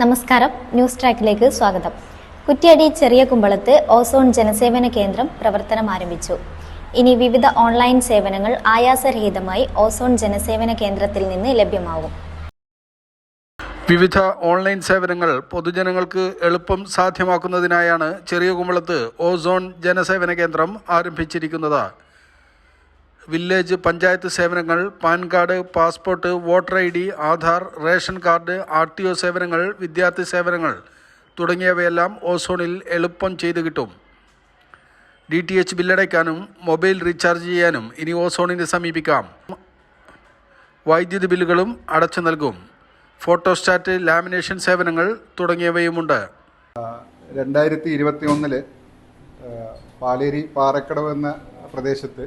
നമസ്കാരം. ന്യൂസ് ട്രാക്കിലേക്ക് സ്വാഗതം. കുറ്റ്യാടി ചെറിയ കുമ്പളത്ത് ഓസോൺ ജനസേവന കേന്ദ്രം പ്രവർത്തനം ആരംഭിച്ചു. ഇനി വിവിധ ഓൺലൈൻ സേവനങ്ങൾ ആയാസരഹിതമായി ഓസോൺ ജനസേവന കേന്ദ്രത്തിൽ നിന്ന് ലഭ്യമാവും വിവിധ ഓൺലൈൻ സേവനങ്ങൾ പൊതുജനങ്ങൾക്ക് എളുപ്പം സാധ്യമാക്കുന്നതിനായാണ് ചെറിയ കുമ്പളത്ത് ഓസോൺ ജനസേവന കേന്ദ്രം ആരംഭിച്ചിരിക്കുന്നത്. വില്ലേജ് പഞ്ചായത്ത് സേവനങ്ങൾ PAN card passport voter I D Aadhaar ration card R T O സേവനങ്ങൾ വിദ്യാർത്ഥി സേവനങ്ങൾ തുടങ്ങിയവയെല്ലാം ഓസോണിൽ എളുപ്പം ചെയ്തു കിട്ടും. ഡി ടി എച്ച് ബില്ലടയ്ക്കാനും മൊബൈൽ റീചാർജ് ചെയ്യാനും ഇനി ഓസോണിനെ സമീപിക്കാം. വൈദ്യുതി ബില്ലുകളും അടച്ചു നൽകും. ഫോട്ടോസ്റ്റാറ്റ് ലാമിനേഷൻ സേവനങ്ങൾ തുടങ്ങിയവയുമുണ്ട്. രണ്ടായിരത്തി ഇരുപത്തി ഒന്നിൽ പാലേരി പാറക്കടവ് എന്ന പ്രദേശത്ത്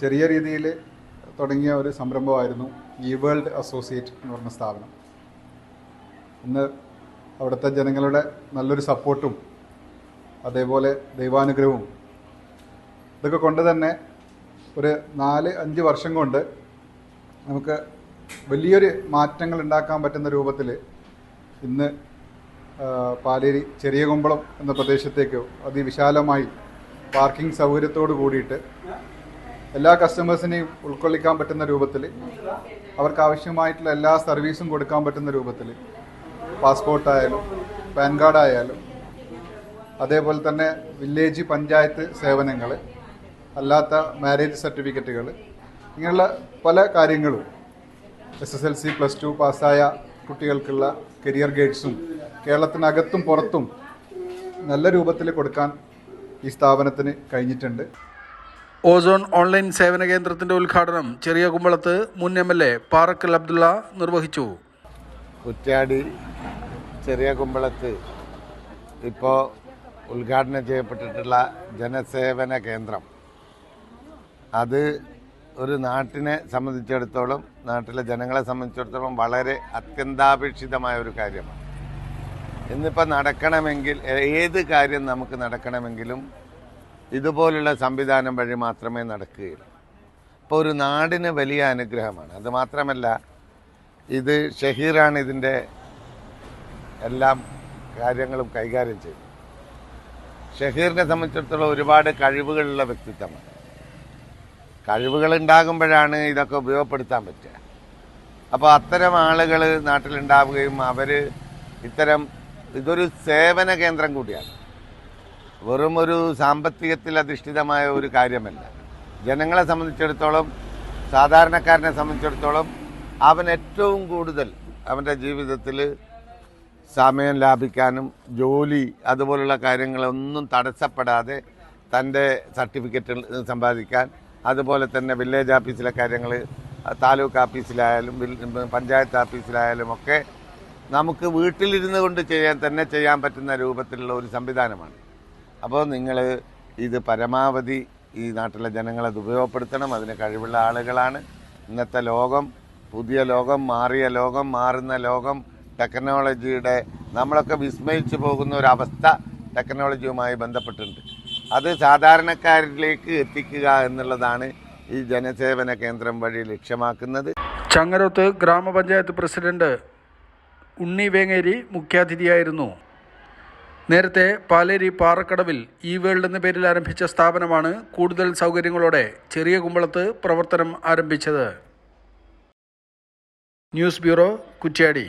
ചെറിയ രീതിയിൽ തുടങ്ങിയ ഒരു സംരംഭമായിരുന്നു ഈ വേൾഡ് അസോസിയേറ്റ് എന്ന് പറഞ്ഞ സ്ഥാപനം. ഇന്ന് അവിടുത്തെ ജനങ്ങളുടെ നല്ലൊരു സപ്പോർട്ടും അതേപോലെ ദൈവാനുഗ്രഹവും ഇതൊക്കെ കൊണ്ട് തന്നെ ഒരു നാല് അഞ്ച് വർഷം കൊണ്ട് നമുക്ക് വലിയൊരു മാറ്റങ്ങൾ ഉണ്ടാക്കാൻ പറ്റുന്ന രൂപത്തിൽ ഇന്ന് പാലേരി ചെറിയ കുമ്പളം എന്ന പ്രദേശത്തേക്ക് അതിവിശാലമായി പാർക്കിംഗ് സൗകര്യത്തോട് കൂടിയിട്ട് എല്ലാ കസ്റ്റമേഴ്സിനെയും ഉൾക്കൊള്ളിക്കാൻ പറ്റുന്ന രൂപത്തിൽ അവർക്ക് ആവശ്യമായിട്ടുള്ള എല്ലാ സർവീസും കൊടുക്കാൻ പറ്റുന്ന രൂപത്തിൽ പാസ്പോർട്ടായാലും പാൻ കാർഡായാലും അതേപോലെ തന്നെ വില്ലേജ് പഞ്ചായത്ത് സേവനങ്ങൾ അല്ലാത്ത മാരേജ് സർട്ടിഫിക്കറ്റുകൾ ഇങ്ങനെയുള്ള പല കാര്യങ്ങളും S S L C plus two പാസ്സായ കുട്ടികൾക്കുള്ള കരിയർ ഗൈഡ്സും കേരളത്തിനകത്തും പുറത്തും നല്ല രൂപത്തിൽ കൊടുക്കാൻ ഈ സ്ഥാപനത്തിന് കഴിഞ്ഞിട്ടുണ്ട്. ഓസോൺ ഓൺലൈൻ സേവന കേന്ദ്രത്തിന്റെ ഉദ്ഘാടനം ചെറിയ കുമ്പളത്ത് മുൻ M L A Parakkal Abdulla നിർവഹിച്ചു. കുറ്റ്യാടി ചെറിയ കുമ്പളത്ത് ഇപ്പോൾ ഉദ്ഘാടനം ചെയ്യപ്പെട്ടിട്ടുള്ള ജനസേവന കേന്ദ്രം. അത് ഒരു നാട്ടിനെ സംബന്ധിച്ചിടത്തോളം നാട്ടിലെ ജനങ്ങളെ സംബന്ധിച്ചിടത്തോളം വളരെ അത്യന്താപേക്ഷിതമായ ഒരു കാര്യമാണ്. ഇന്നിപ്പോൾ നടക്കണമെങ്കിൽ ഏത് കാര്യം നമുക്ക് നടക്കണമെങ്കിലും ഇതുപോലുള്ള സംവിധാനം വഴി മാത്രമേ നടക്കുകയുള്ളൂ. അപ്പോൾ ഒരു നാടിന് വലിയ അനുഗ്രഹമാണ്. അത് മാത്രമല്ല ഇത് ഷഹീറാണ് ഇതിന്റെ എല്ലാം കാര്യങ്ങളും കൈകാര്യം ചെയ്തത്. ഷഹീറിനെ സംബന്ധിച്ചിടത്തോളം ഒരുപാട് കഴിവുകളുള്ള വ്യക്തിത്വമാണ്. കഴിവുകൾ ഉണ്ടാകുമ്പോഴാണ് ഇതൊക്കെ ഉപയോഗപ്പെടുത്താൻ പറ്റുക. അപ്പോൾ അത്തരം ആളുകൾ നാട്ടിലുണ്ടാവുകയും അവർ ഇത്തരം ഇതൊരു സേവന കേന്ദ്രം കൂടിയാണ്. വെറും ഒരു സാമ്പത്തികത്തിൽ അധിഷ്ഠിതമായ ഒരു കാര്യമല്ല. ജനങ്ങളെ സംബന്ധിച്ചിടത്തോളം സാധാരണക്കാരനെ സംബന്ധിച്ചിടത്തോളം അവൻ ഏറ്റവും കൂടുതൽ അവന്റെ ജീവിതത്തിൽ സമയം ലാഭിക്കാനും ജോലി അതുപോലുള്ള കാര്യങ്ങളൊന്നും തടസ്സപ്പെടാതെ തന്റെ സർട്ടിഫിക്കറ്റ് സമ്പാദിക്കാൻ അതുപോലെ തന്നെ വില്ലേജ് ഓഫീസിലെ കാര്യങ്ങൾ താലൂക്ക് ഓഫീസിലായാലും പഞ്ചായത്ത് ഓഫീസിലായാലും ഒക്കെ നമുക്ക് വീട്ടിലിരുന്ന് കൊണ്ട് ചെയ്യാൻ തന്നെ ചെയ്യാൻ പറ്റുന്ന രൂപത്തിലുള്ള ഒരു സംവിധാനമാണ്. അപ്പോൾ നിങ്ങൾ ഇത് പരമാവധി ഈ നാട്ടിലെ ജനങ്ങളത് ഉപയോഗപ്പെടുത്തണം. അതിന് കഴിവുള്ള ആളുകളാണ്. ഇന്നത്തെ ലോകം പുതിയ ലോകം മാറിയ ലോകം മാറുന്ന ലോകം ടെക്നോളജിയുടെ നമ്മളൊക്കെ വിസ്മയിച്ചു പോകുന്ന ഒരവസ്ഥ ടെക്നോളജിയുമായി ബന്ധപ്പെട്ടിട്ടുണ്ട്. അത് സാധാരണക്കാരിലേക്ക് എത്തിക്കുക എന്നുള്ളതാണ് ഈ ജനസേവന കേന്ദ്രം വഴി ലക്ഷ്യമാക്കുന്നത്. ചങ്ങരോത്ത് ഗ്രാമപഞ്ചായത്ത് പ്രസിഡന്റ് ഉണ്ണി വേങ്ങേരി മുഖ്യാതിഥിയായിരുന്നു. നേരത്തെ പാലേരി പാറക്കടവിൽ ഇ വേൾഡ് എന്ന പേരിൽ ആരംഭിച്ച സ്ഥാപനമാണ് കൂടുതൽ സൗകര്യങ്ങളോടെ ചെറിയ കുമ്പളത്ത് പ്രവർത്തനം ആരംഭിച്ചത്. News bureau Kuttiadi.